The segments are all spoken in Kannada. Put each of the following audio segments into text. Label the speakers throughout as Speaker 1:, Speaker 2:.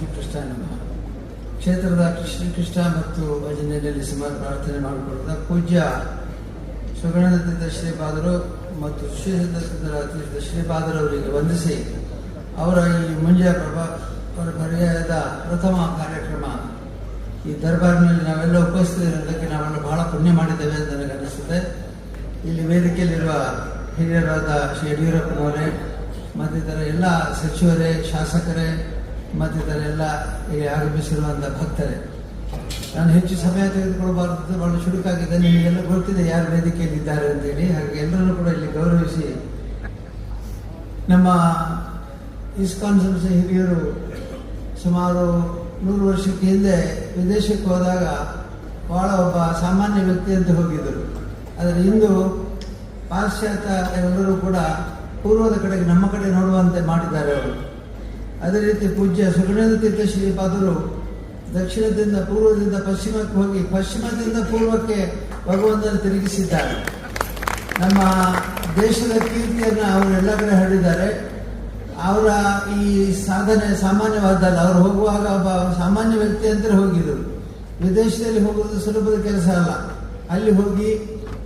Speaker 1: ಶ್ರೀಕೃಷ್ಣ ಕ್ಷೇತ್ರದ ಶ್ರೀಕೃಷ್ಣ ಮತ್ತು ಭಜನೆಯಲ್ಲಿ ಸುಮಾರು ಪ್ರಾರ್ಥನೆ ಮಾಡಿಕೊಳ್ಳುವ ಪೂಜ್ಯ ಸುಗಣದತ್ತ ಶ್ರೀಪಾದರು ಮತ್ತು ಶ್ರೀಸಿದ್ಧ ಶ್ರೀಪಾದರವರಿಗೆ ವಂದಿಸಿ ಅವರ ಈ ಮುಂಜಾ ಪ್ರಭಾ ಪರ್ಯಾಯದ ಪ್ರಥಮ ಕಾರ್ಯಕ್ರಮ ಈ ದರ್ಬಾರ್ನಲ್ಲಿ ನಾವೆಲ್ಲ ಉಪಸ್ಥಿತರಿರೋದಕ್ಕೆ ನಾವೆಲ್ಲ ಬಹಳ ಪುಣ್ಯ ಮಾಡಿದ್ದೇವೆ ಅಂತ ನನಗೆ ಅನಿಸುತ್ತೆ ಇಲ್ಲಿ ವೇದಿಕೆಯಲ್ಲಿರುವ ಹಿರಿಯರಾದ ಶ್ರೀ ಯಡಿಯೂರಪ್ಪನವರೇ, ಮತ್ತಿತರ ಎಲ್ಲ ಸಚಿವರೇ, ಶಾಸಕರೇ ಮತ್ತಿತರ ಎಲ್ಲ ಇಲ್ಲಿ ಆಗಮಿಸಿರುವಂಥ ಭಕ್ತರೇ, ನಾನು ಹೆಚ್ಚು ಸಮಯ ತೆಗೆದುಕೊಳ್ಳಬಾರದು ಬಹಳ ಚುರುಕಾಗಿದೆ. ನಿಮಗೆಲ್ಲ ಗೊತ್ತಿದೆ ಯಾರು ವೇದಿಕೆಯಲ್ಲಿ ಇದ್ದಾರೆ ಅಂತೇಳಿ. ಹಾಗೆ ಎಲ್ಲರನ್ನೂ ಕೂಡ ಇಲ್ಲಿ ಗೌರವಿಸಿ ನಮ್ಮ ಇಸ್ಕಾನ್ ಸಂಸ್ಥೆ ಹಿರಿಯರು ಸುಮಾರು ನೂರು ವರ್ಷಕ್ಕೆ ಹಿಂದೆ ವಿದೇಶಕ್ಕೆ ಹೋದಾಗ ಬಹಳ ಒಬ್ಬ ಸಾಮಾನ್ಯ ವ್ಯಕ್ತಿ ಅಂತ ಹೋಗಿದ್ದರು. ಆದರೆ ಇಂದು ಪಾಶ್ಚಾತ್ಯ ಎಲ್ಲರೂ ಕೂಡ ಪೂರ್ವದ ಕಡೆಗೆ ನಮ್ಮ ಕಡೆ ನೋಡುವಂತೆ ಮಾಡಿದ್ದಾರೆ ಅವರು. ಅದೇ ರೀತಿ ಪೂಜ್ಯ ಸುಗಣೇಂದ್ರ ತೀರ್ಥ ಶ್ರೀಪಾದರು ದಕ್ಷಿಣದಿಂದ ಪೂರ್ವದಿಂದ ಪಶ್ಚಿಮಕ್ಕೆ ಹೋಗಿ ಪಶ್ಚಿಮದಿಂದ ಪೂರ್ವಕ್ಕೆ ಭಗವಂತನ ತಿರುಗಿಸಿದ್ದಾರೆ. ನಮ್ಮ ದೇಶದ ಕೀರ್ತಿಯನ್ನು ಅವರು ಎಲ್ಲ ಕಡೆ ಹರಡಿದ್ದಾರೆ. ಅವರ ಈ ಸಾಧನೆ ಸಾಮಾನ್ಯವಾದಲ್ಲ ಅವರು ಹೋಗುವಾಗ ಒಬ್ಬ ಸಾಮಾನ್ಯ ವ್ಯಕ್ತಿ ಅಂತಲೇ ಹೋಗಿದ್ರು. ವಿದೇಶದಲ್ಲಿ ಹೋಗುವುದು ಸುಲಭದ ಕೆಲಸ ಅಲ್ಲ. ಅಲ್ಲಿ ಹೋಗಿ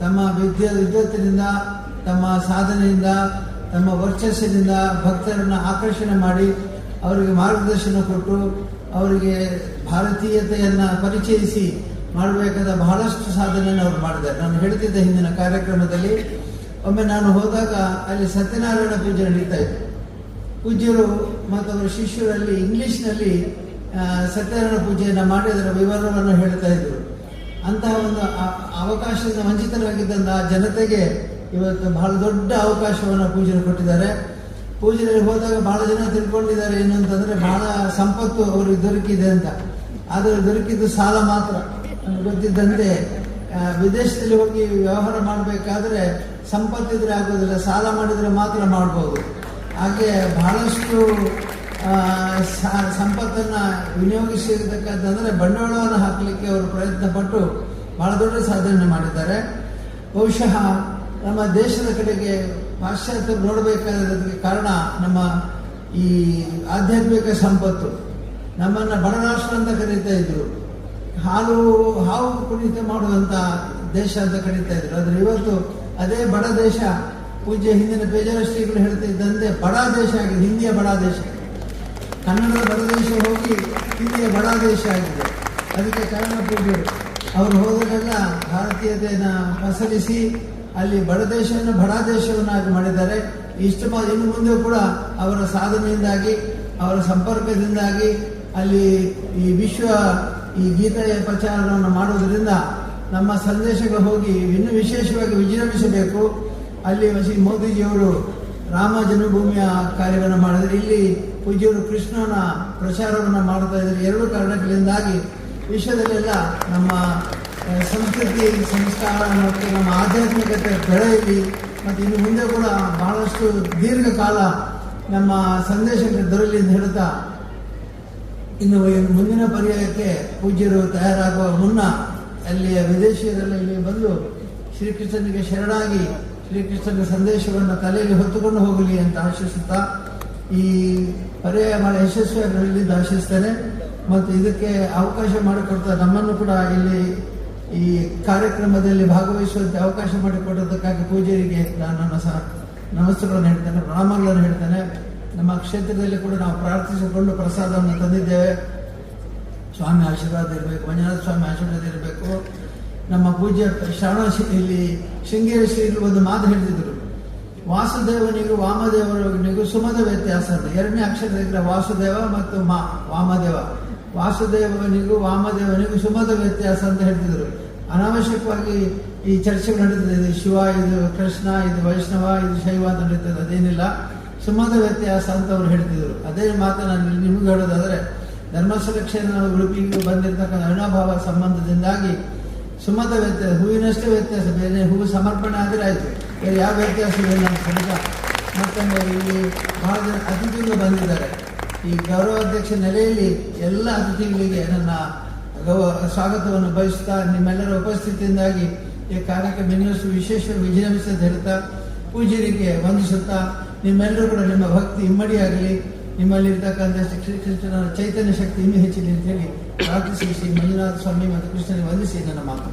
Speaker 1: ತಮ್ಮ ವಿದ್ಯೆ ವಿದ್ವತ್ತಿನಿಂದ ತಮ್ಮ ಸಾಧನೆಯಿಂದ, ತಮ್ಮ ವರ್ಚಸ್ಸಿನಿಂದ ಭಕ್ತರನ್ನು ಆಕರ್ಷಣೆ ಮಾಡಿ ಅವರಿಗೆ ಮಾರ್ಗದರ್ಶನ ಕೊಟ್ಟು ಅವರಿಗೆ ಭಾರತೀಯತೆಯನ್ನು ಪರಿಚಯಿಸಿ ಮಾಡಬೇಕಾದ ಬಹಳಷ್ಟು ಸಾಧನೆಯನ್ನು ಅವರು ಮಾಡಿದ್ದಾರೆ. ನಾನು ಹೇಳ್ತಿದ್ದೆ ಹಿಂದಿನ ಕಾರ್ಯಕ್ರಮದಲ್ಲಿ ಒಮ್ಮೆ ನಾನು ಹೋದಾಗ ಅಲ್ಲಿ ಸತ್ಯನಾರಾಯಣ ಪೂಜೆ ನಡೀತಾ ಇತ್ತು. ಪೂಜ್ಯರು ಮತ್ತು ಅವರ ಶಿಷ್ಯರಲ್ಲಿ ಇಂಗ್ಲಿಷ್ನಲ್ಲಿ ಸತ್ಯನಾರಾಯಣ ಪೂಜೆಯನ್ನು ಮಾಡಿದರ ವಿವರವನ್ನು ಹೇಳ್ತಾ ಇದ್ರು. ಅಂತಹ ಒಂದು ಅವಕಾಶದಿಂದ ವಂಚಿತರಾಗಿದ್ದಂಥ ಜನತೆಗೆ ಇವತ್ತು ಬಹಳ ದೊಡ್ಡ ಅವಕಾಶವನ್ನು ಪೂಜೆ ಕೊಟ್ಟಿದ್ದಾರೆ. ಪೂಜೆಯಲ್ಲಿ ಹೋದಾಗ ಬಹಳ ಜನ ತಿಳ್ಕೊಂಡಿದ್ದಾರೆ ಏನು ಅಂತಂದ್ರೆ ಬಹಳ ಸಂಪತ್ತು ಅವ್ರಿಗೆ ದೊರಕಿದೆ ಅಂತ. ಆದರೆ ದೊರಕಿದ್ದು ಸಾಲ ಮಾತ್ರ. ಗೊತ್ತಿದ್ದಂತೆ ವಿದೇಶದಲ್ಲಿ ಹೋಗಿ ವ್ಯವಹಾರ ಮಾಡಬೇಕಾದ್ರೆ ಸಂಪತ್ತಿದ್ರೆ ಆಗೋದಿಲ್ಲ, ಸಾಲ ಮಾಡಿದರೆ ಮಾತ್ರ ಮಾಡ್ಬೋದು. ಹಾಗೆ ಬಹಳಷ್ಟು ಸಂಪತ್ತನ್ನು ವಿನಿಯೋಗಿಸಿರ್ತಕ್ಕಂಥದ್ರೆ ಬಂಡವಾಳವನ್ನು ಹಾಕಲಿಕ್ಕೆ ಅವರು ಪ್ರಯತ್ನ ಪಟ್ಟು ಬಹಳ ದೊಡ್ಡ ಸಾಧನೆ ಮಾಡಿದ್ದಾರೆ. ಬಹುಶಃ ನಮ್ಮ ದೇಶದ ಕಡೆಗೆ ಪಾಶ್ಚಾತ್ಯರು ನೋಡಬೇಕಾದದಕ್ಕೆ ಕಾರಣ ನಮ್ಮ ಈ ಆಧ್ಯಾತ್ಮಿಕ ಸಂಪತ್ತು. ನಮ್ಮನ್ನ ಬಡರಾಷ್ಟ್ರ ಅಂತ ಕರೀತಾ ಇದ್ರು. ಹಾಲು, ಹಾವು ಕುಣಿತ ಮಾಡುವಂತ ದೇಶ ಅಂತ ಕರೀತಾ ಇದ್ರು. ಆದ್ರೆ ಇವತ್ತು ಅದೇ ಬಡ ದೇಶ, ಪೂಜ್ಯ ಹಿಂದಿನ ಬೇಜಾರ ಶ್ರೀಗಳು ಹೇಳ್ತಾ ಇದ್ದಂತೆ ಬಡ ದೇಶ ಆಗಿದೆ, ಹಿಂದಿಯ ಬಡ ದೇಶ. ಕನ್ನಡದ ಬಡ ದೇಶ ಹೋಗಿ ಹಿಂದಿಯ ಬಡ ದೇಶ ಆಗಿದೆ. ಅದಕ್ಕೆ ಕಾರಣ ಪೂಜ್ಯರು. ಅವರು ಹೋದಾಗೆಲ್ಲ ಭಾರತೀಯತೆಯನ್ನು ಫಸಲಿಸಿ ಅಲ್ಲಿ ಬಡ ದೇಶವನ್ನು ಬಡ ದೇಶವನ್ನಾಗಿ ಮಾಡಿದ್ದಾರೆ. ಇಷ್ಟು ಇನ್ನು ಮುಂದೆ ಕೂಡ ಅವರ ಸಾಧನೆಯಿಂದಾಗಿ, ಅವರ ಸಂಪರ್ಕದಿಂದಾಗಿ ಅಲ್ಲಿ ಈ ವಿಶ್ವ ಈ ಗೀತೆಯ ಪ್ರಚಾರವನ್ನು ಮಾಡುವುದರಿಂದ ನಮ್ಮ ಸಂದೇಶಕ್ಕೆ ಹೋಗಿ ಇನ್ನೂ ವಿಶೇಷವಾಗಿ ವಿಜೃಂಭಿಸಬೇಕು. ಅಲ್ಲಿ ಶ್ರೀ ಮೋದಿಜಿಯವರು ರಾಮ ಜನ್ಮಭೂಮಿಯ ಕಾರ್ಯವನ್ನು ಮಾಡಿದರೆ. ಇಲ್ಲಿ ಪೂಜ್ಯರು ಕೃಷ್ಣನ ಪ್ರಚಾರವನ್ನು ಮಾಡ್ತಾ ಇದ್ದಾರೆ. ಎರಡು ಕಾರಣಗಳಿಂದಾಗಿ ವಿಶ್ವದಲ್ಲೆಲ್ಲ ನಮ್ಮ ಸಂಸ್ಕೃತಿ ಸಂಸ್ಕಾರ ಮತ್ತು ನಮ್ಮ ಆಧ್ಯಾತ್ಮಿಕತೆ ಬೆಳೆಯಲಿ ಮತ್ತು ಇನ್ನು ಮುಂದೆ ಕೂಡ ಬಹಳಷ್ಟು ದೀರ್ಘಕಾಲ ನಮ್ಮ ಸಂದೇಶಕ್ಕೆ ದೊರಲಿ ಅಂತ ಹೇಳ್ತಾ ಇನ್ನು ಮುಂದಿನ ಪರ್ಯಾಯಕ್ಕೆ ಪೂಜ್ಯರು ತಯಾರಾಗುವ ಮುನ್ನ ಅಲ್ಲಿಯ ವಿದೇಶಿಯರೆಲ್ಲ ಇಲ್ಲಿ ಬಂದು ಶ್ರೀಕೃಷ್ಣನಿಗೆ ಶರಣಾಗಿ ಶ್ರೀಕೃಷ್ಣನ ಸಂದೇಶವನ್ನು ತಲೆಯಲ್ಲಿ ಹೊತ್ತುಕೊಂಡು ಹೋಗಲಿ ಅಂತ ಆಶಿಸುತ್ತಾ, ಈ ಪರ್ಯಾಯ ಬಹಳ ಯಶಸ್ವಿಯಾಗಿ ಆಶಿಸ್ತೇನೆ. ಮತ್ತು ಇದಕ್ಕೆ ಅವಕಾಶ ಮಾಡಿಕೊಡ್ತಾ ನಮ್ಮನ್ನು ಕೂಡ ಇಲ್ಲಿ ಈ ಕಾರ್ಯಕ್ರಮದಲ್ಲಿ ಭಾಗವಹಿಸುವಂತೆ ಅವಕಾಶ ಮಾಡಿಕೊಟ್ಟದಕ್ಕಾಗಿ ಪೂಜಾರಿಗೆ ನಾನು ನನ್ನ ಸಹ ನಮಸ್ತೆಗಳನ್ನು ಹೇಳ್ತೇನೆ, ಪ್ರಣಾಮಗಳನ್ನು ಹೇಳ್ತೇನೆ. ನಮ್ಮ ಕ್ಷೇತ್ರದಲ್ಲಿ ಕೂಡ ನಾವು ಪ್ರಾರ್ಥಿಸಿಕೊಂಡು ಪ್ರಸಾದವನ್ನು ತಂದಿದ್ದೇವೆ. ಸ್ವಾಮಿ ಆಶೀರ್ವಾದ ಇರಬೇಕು, ಮಂಜುನಾಥ ಸ್ವಾಮಿ ಆಶೀರ್ವಾದ ಇರಬೇಕು. ನಮ್ಮ ಪೂಜ್ಯ ಶ್ರವಣ ಶ್ರೀ- ಇಲ್ಲಿ ಶೃಂಗೇರಿ ಶ್ರೀಗಳು ಒಂದು ಮಾತು ಹೇಳಿದ್ರು ವಾಸುದೇವನಿಗೂ ವಾಮದೇವನಿಗೂ ಸುಮದ ವ್ಯತ್ಯಾಸ ಅಂತ. ಎರಡನೇ ಅಕ್ಷರದಿಂದ ವಾಸುದೇವ ಮತ್ತು ಮಾ ವಾಮದೇವ. ವಾಸುದೇವನಿಗೂ ವಾಮದೇವನಿಗೂ ಸುಮದ ವ್ಯತ್ಯಾಸ ಅಂತ ಹೇಳ್ತಿದ್ರು. ಅನಾವಶ್ಯಕವಾಗಿ ಈ ಚರ್ಚೆಗಳು ನಡೀತದೆ. ಇದು ಶಿವ, ಇದು ಕೃಷ್ಣ, ಇದು ವೈಷ್ಣವ, ಇದು ಶೈವ ಅಂತ ನಡೀತದೆ. ಅದೇನಿಲ್ಲ. ಸುಮತ ವ್ಯತ್ಯಾಸ ಅಂತ ಅವ್ರು ಹೇಳ್ತಿದ್ರು. ಅದೇ ಮಾತು ನಾನು ನಿಮಗೆ ಹೇಳೋದಾದ್ರೆ ಧರ್ಮಸ್ಥಳ ಕ್ಷೇತ್ರ ಉಡುಪಿಗೆ ಬಂದಿರತಕ್ಕಂಥ ಅವಿನಾಭಾವ ಸಂಬಂಧದಿಂದಾಗಿ ಸುಮತ ವ್ಯತ್ಯಾಸ, ಹೂವಿನಷ್ಟೇ ವ್ಯತ್ಯಾಸ, ಬೇರೆ ಹೂವು ಸಮರ್ಪಣೆ ಆದರೆ ಆಯಿತು. ಬೇರೆ ಯಾವ ವ್ಯತ್ಯಾಸ ಇಲ್ಲ ನಮ್ಮ ಹೇಳ್ತಾ ಮತ್ತೊಂದು ಇಲ್ಲಿ ಬಹಳ ಜನ ಅತಿಥಿಗಳು ಬಂದಿದ್ದಾರೆ. ಈ ಗೌರವಾಧ್ಯಕ್ಷ ನೆಲೆಯಲ್ಲಿ ಎಲ್ಲ ಅತಿಥಿಗಳಿಗೆ ನನ್ನ ಗೌ ಸ್ವಾಗತವನ್ನು ಬಯಸುತ್ತಾ ನಿಮ್ಮೆಲ್ಲರ ಉಪಸ್ಥಿತಿಯಿಂದಾಗಿ ಈ ಕಾರ್ಯಕ್ರಮ ಇನ್ನಷ್ಟು ವಿಶೇಷ ವಿಜೃಂಭಿಸಿ ಅಂತ ಹೇಳ್ತಾ ಪೂಜ್ಯರಿಗೆ ವಂದಿಸುತ್ತಾ, ನಿಮ್ಮೆಲ್ಲರೂ ಕೂಡ ನಿಮ್ಮ ಭಕ್ತಿ ಇಮ್ಮಡಿಯಾಗಲಿ. ನಿಮ್ಮಲ್ಲಿರ್ತಕ್ಕಂಥ ಕೃಷ್ಣನ ಚೈತನ್ಯ ಶಕ್ತಿ ಇನ್ನೂ ಹೆಚ್ಚಿದೆ ಅಂತ ಹೇಳಿ ಪ್ರಾರ್ಥಿಸಿ ಶ್ರೀ ಮಂಜುನಾಥ ಸ್ವಾಮಿ ಮತ್ತು ಕೃಷ್ಣನಿಗೆ ವಂದಿಸಿ ನನ್ನ ಮಾತು.